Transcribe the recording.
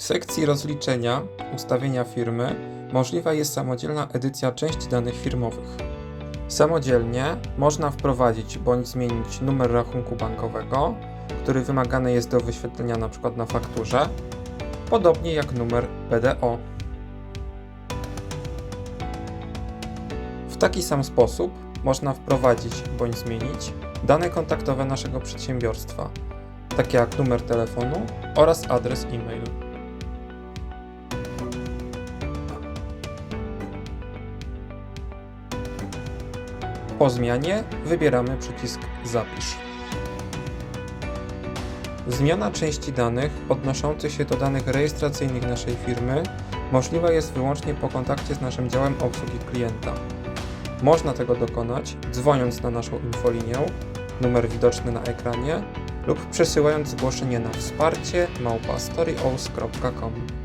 W sekcji rozliczenia ustawienia firmy możliwa jest samodzielna edycja części danych firmowych. Samodzielnie można wprowadzić bądź zmienić numer rachunku bankowego, który wymagany jest do wyświetlenia np. na fakturze, podobnie jak numer BDO. W taki sam sposób można wprowadzić bądź zmienić dane kontaktowe naszego przedsiębiorstwa, takie jak numer telefonu oraz adres e-mail. Po zmianie wybieramy przycisk Zapisz. Zmiana części danych odnoszących się do danych rejestracyjnych naszej firmy możliwa jest wyłącznie po kontakcie z naszym działem obsługi klienta. Można tego dokonać dzwoniąc na naszą infolinię, numer widoczny na ekranie, lub przesyłając zgłoszenie na wsparcie małpa storyows.com.